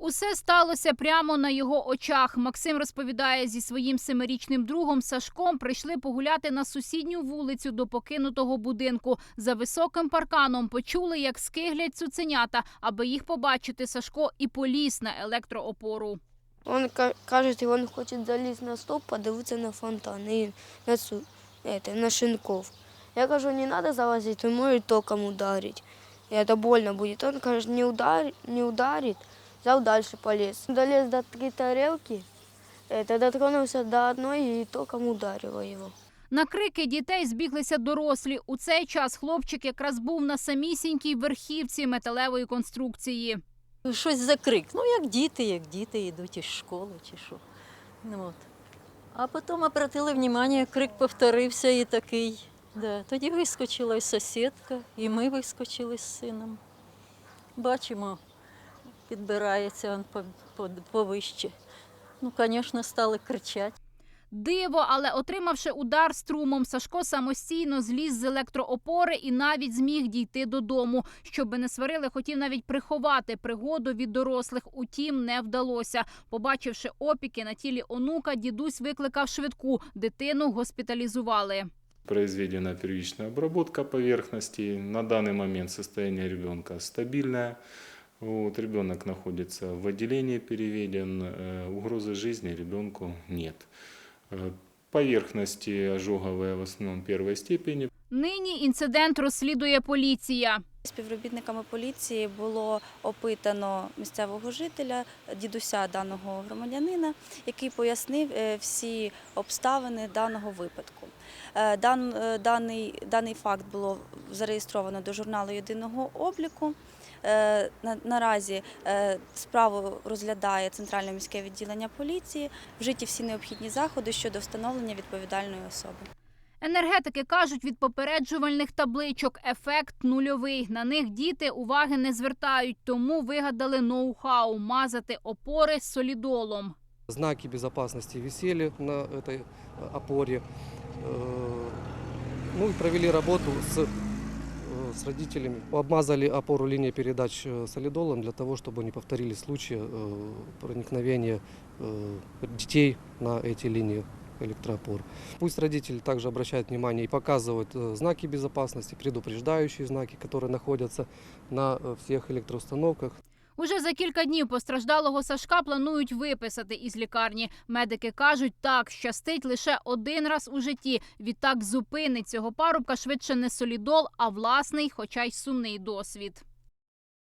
Усе сталося прямо на його очах. Максим розповідає, зі своїм семирічним другом Сашком прийшли погуляти на сусідню вулицю до покинутого будинку. За високим парканом почули, як скиглять цуценята. Аби їх побачити, Сашко і поліз на електроопору. Он ка- кажет, он хочет залезть на стоп, подивитися на фонтан и на, су- на шинков. Я кажу, не надо залазить, он может током ударить. Это больно будет. Он, кажет, не, удар, не ударит, взял дальше полез. Долез до три тарелки, это, дотронулся до одной и током ударило его. На крики дітей збіглися дорослі. У цей час хлопчик якраз був на самісінькій верхівці металевої конструкції. Щось за крик. Ну, як діти, як діти йдуть із школи чи що. Ну, от. А потім обратили увагу, крик повторився і такий. Да. Тоді вискочила і сусідка, і ми вискочили з сином. Бачимо, підбирається він по, по, повище. Ну, звісно, стали кричати. Диво, але отримавши удар струмом, Сашко самостійно зліз з електроопори і навіть зміг дійти додому. Щоби не сварили, хотів навіть приховати пригоду від дорослих. Утім, не вдалося. Побачивши опіки на тілі онука, дідусь викликав швидку. Дитину госпіталізували. Произведена первичная обработка поверхности. На данный момент состояние ребенка стабильное. Вот, ребенок находится в отделении переведен. Э, Угрозы жизни ребенку нет. Э, Поверхности ожоговые в основном первой степени. Нині інцидент розслідує поліція. Співробітниками поліції було опитано місцевого жителя, дідуся даного громадянина, який пояснив е, всі обставини даного випадку. Е, Дан, е, даний, даний факт було зареєстровано до журналу єдиного обліку. Наразі справу розглядає Центральне міське відділення поліції. Вжиті всі необхідні заходи щодо встановлення відповідальної особи. Енергетики кажуть, від попереджувальних табличок ефект нульовий. На них діти уваги не звертають, тому вигадали ноу-хау мазати опори солідолом. Знаки безопасности висели на этой э, опоре. Э, Ну и провели работу с, э, с родителями. Обмазали опору линии передач э, солидолом для того, чтобы не повторились случаи э, проникновения э, детей на эти линии электроопор. Пусть родители также обращают внимание и показывают э, знаки безопасности, предупреждающие знаки, которые находятся на э, всех электроустановках. Уже за кілька днів постраждалого Сашка планують виписати із лікарні. Медики кажуть, так щастить лише один раз у житті. Відтак зупинить цього парубка швидше не солідол, а власний, хоча й сумний досвід.